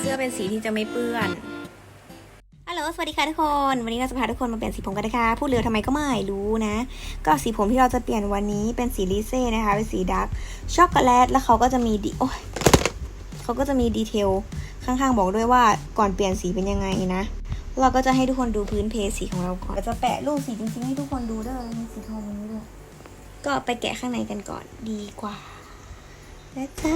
เสื้อเป็นสีที่จะไม่เปื้อนฮัลโหลสวัสดีค่ะทุกคน วันนี้เราจะพาทุกคนมาเปลี่ยนสีผมกันนะคะพูดเร็วทำไมก็ไม่รู้นะ ก็สีผมที่เราจะเปลี่ยนวันนี้เป็นสีลิเซ่นะคะเป็นสีดาร์กช็อกโกแลตแล้วเขาก็จะมีดีโอ้ยเขาก็จะมีดีเทลข้างๆบอกด้วยว่าก่อนเปลี่ยนสีเป็นยังไงนะ เราก็จะให้ทุกคนดูพื้นเพสีของเราก่อนจะแปะรูปสีจริงๆให้ทุกคนดูด้วยมีสีทองนี้ด้วยก็ไปแกะข้างในกันก่อนดีกว่าและจ้า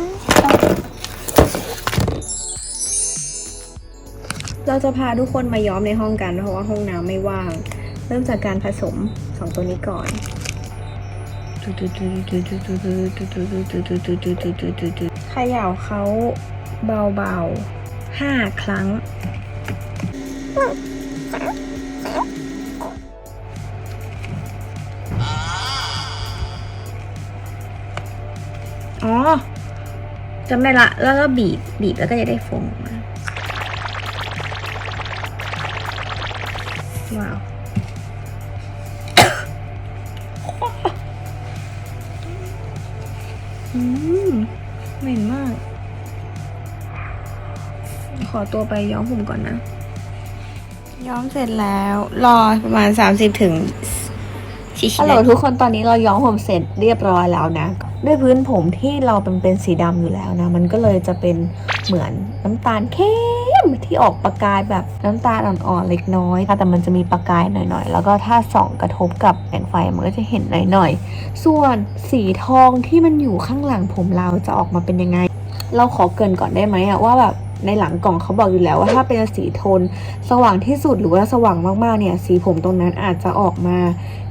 เราจะพาทุกคนมาย้อมในห้องกัน เพราะว่าห้องน้ำไม่ว่าง เริ่มจากการผสมสองตัวนี้ก่อนเขย่าเขาเบาๆห้าครั้ง อ๋อจำได้ละ แล้วก็บีบ บีบแล้วก็จะได้ฟองออกมา ว้าวอืมเหม็นมาก ขอตัวไปย้อมผมก่อนนะ ย้อมเสร็จแล้ว รอประมาณ30ถึงสี่ฮัลโหลทุกคนตอนนี้เราย้อมผมเสร็จเรียบร้อยแล้วนะ ด้วยพื้นผมที่เราเป็นเป็นสีดำอยู่แล้วนะ มันก็เลยจะเป็นเหมือนน้ำตาลเข้ม ที่ออกประกายแบบน้ำตาลอ่อนๆเล็กน้อยค่ะแต่มันจะมีประกายหน่อยๆ แล้วก็ถ้าส่องกระทบกับแสงไฟมันก็จะเห็นหน่อยๆ ส่วนสีทองที่มันอยู่ข้างหลังผมเราจะออกมาเป็นยังไง เราขอเกินก่อนได้ไหมอะว่าแบบในหลังกล่องเขาบอกอยู่แล้วว่าถ้าเป็นสีโทน สว่างที่สุดหรือว่าสว่างมากๆเนี่ย สีผมตรงนั้นอาจจะออกมา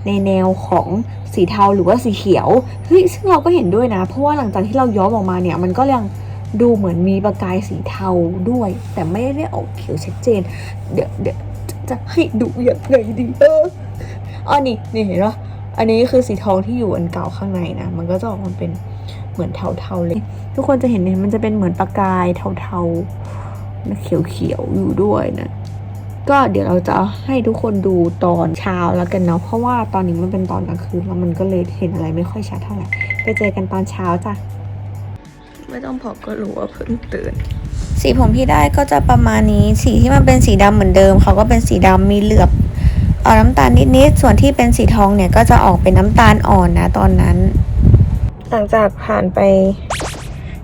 ในแนวของสีเทาหรือว่าสีเขียวเฮ้ยซึ่งเราก็เห็นด้วยนะ เพราะว่าหลังจากที่เราย้อมออกมาเนี่ยมันก็ยัง ดูเหมือนมีประกายสีเทาด้วย แต่ไม่ได้ออกเขียวชัดเจน เดี๋ยวเดี๋ยวจะให้ดูอย่างไงดีเอออ๋อนี่นี่เห็นปะอันนี้คือสีทองที่อยู่อันเก่าข้างในนะ มันก็จะออกมาเป็นเหมือนเทาๆเลย ทุกคนจะเห็นเนี่ยมันจะเป็นเหมือนประกายเทาๆเขียวๆอยู่ด้วยนะก็เดี๋ยวเราจะให้ทุกคนดูตอนเช้าแล้วกันเนาะเพราะว่าตอนนี้มันเป็นตอนกลางคืนแล้วมันก็เลยเห็นอะไรไม่ค่อยชัดเท่าไหร่ไปเจอกันตอนเช้าจ้ะ ไม่ต้องบอกก็รู้ว่าเพิ่งตื่น สีผมที่ได้ก็จะประมาณนี้ สีที่มันเป็นสีดำเหมือนเดิม เขาก็เป็นสีดำมีเหลือบออกน้ำตาลนิดๆ ส่วนที่เป็นสีทองเนี่ยก็จะออกเป็นน้ำตาลอ่อนนะตอนนั้น หลังจากผ่านไป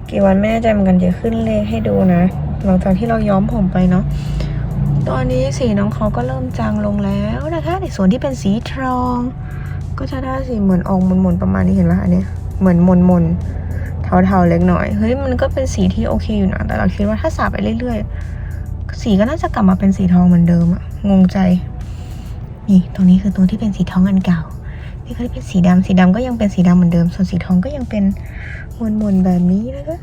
กี่วันแม่ใจเหมือนกันเดี๋ยวขึ้นเลขให้ดูนะ หลังจากที่เราย้อมผมไปเนาะตอนนี้สีน้องเขาก็เริ่มจางลงแล้วนะคะในส่วนที่เป็นสีทอง ก็จะได้สีเหมือนออกมนๆประมาณนี้เห็นไหมอันเนี้ยเหมือนมนๆ เทาๆเล็กหน่อย เฮ้ยมันก็เป็นสีที่โอเคอยู่นะ แต่เราคิดว่าถ้าสาบไปเรื่อยๆ สีก็น่าจะกลับมาเป็นสีทองเหมือนเดิมอะงงใจ นี่ ตรงนี้คือตัวที่เป็นสีทองอันเก่า นี่ก็เป็นสีดำสีดำก็ยังเป็นสีดำเหมือนเดิม ส่วนสีทองก็ยังเป็นมวนๆแบบนี้นะคะ